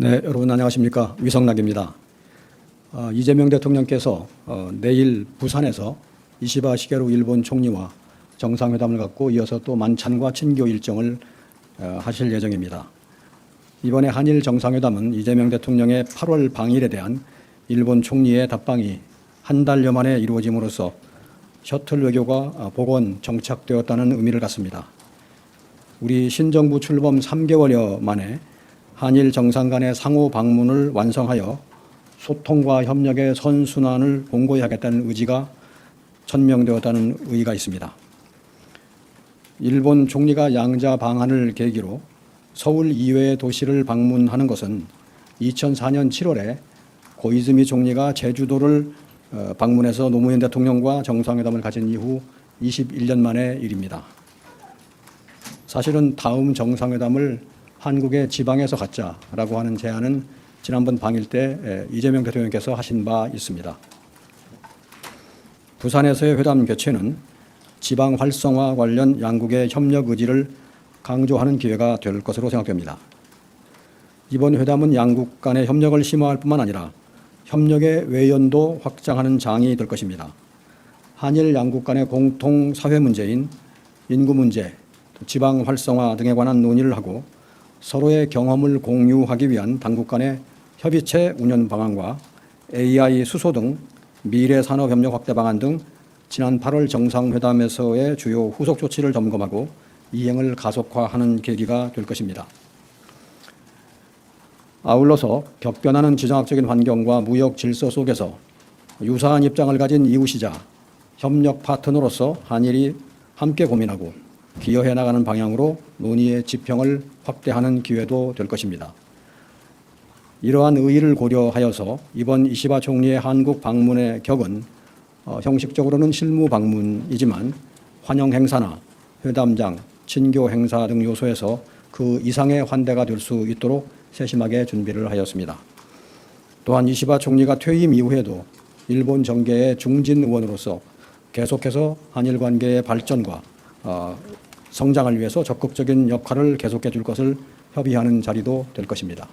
네, 여러분 안녕하십니까 위성락입니다. 어, 이재명 대통령께서 어, 내일 부산에서 이시바 시게루 일본 총리와 정상회담을 갖고 이어서 또 만찬과 친교 일정을 어, 하실 예정입니다. 이번에 한일 정상회담은 이재명 대통령의 8월 방일에 대한 일본 총리의 답방이 한 달여 만에 이루어짐으로써 셔틀 외교가 어, 복원 정착되었다는 의미를 갖습니다. 우리 신정부 출범 3개월여 만에 한일 정상 간의 상호 방문을 완성하여 소통과 협력의 선순환을 공고히 하겠다는 의지가 천명되었다는 의의가 있습니다. 일본 총리가 양자 방한을 계기로 서울 이외의 도시를 방문하는 것은 2004년 7월에 고이즈미 총리가 제주도를 어, 방문해서 노무현 대통령과 정상회담을 가진 이후 21년 만의 일입니다. 사실은 다음 정상회담을 한국의 지방에서 갖자라고 하는 제안은 지난번 방일 때 에, 이재명 대통령께서 하신 바 있습니다. 부산에서의 회담 개최는 지방 활성화 관련 양국의 협력 의지를 강조하는 기회가 될 것으로 생각됩니다. 이번 회담은 양국 간의 협력을 심화할 뿐만 아니라 협력의 외연도 확장하는 장이 될 것입니다. 한일 양국 간의 공통 사회 문제인 인구 문제, 지방 활성화 등에 관한 논의를 하고 서로의 경험을 공유하기 위한 당국 간의 협의체 운영 방안과 AI 수소 등 미래 산업 협력 확대 방안 등 지난 8월 정상회담에서의 주요 후속 조치를 점검하고 이행을 가속화하는 계기가 될 것입니다. 아울러서 격변하는 지정학적인 환경과 무역 질서 속에서 유사한 입장을 가진 이웃이자 협력 파트너로서 한일이 함께 고민하고 기여해 나가는 방향으로 논의의 지평을 확대하는 기회도 될 것입니다. 이러한 의의를 고려하여서 이번 이시바 총리의 한국 방문의 격은 어, 형식적으로는 실무 방문이지만 환영 행사나 회담장, 친교 행사 등 요소에서 그 이상의 환대가 될 수 있도록 세심하게 준비를 하였습니다. 또한 이시바 총리가 퇴임 이후에도 일본 정계의 중진 의원으로서 계속해서 한일 관계의 발전과 어, 성장을 위해서 적극적인 역할을 계속해 줄 것을 협의하는 자리도 될 것입니다.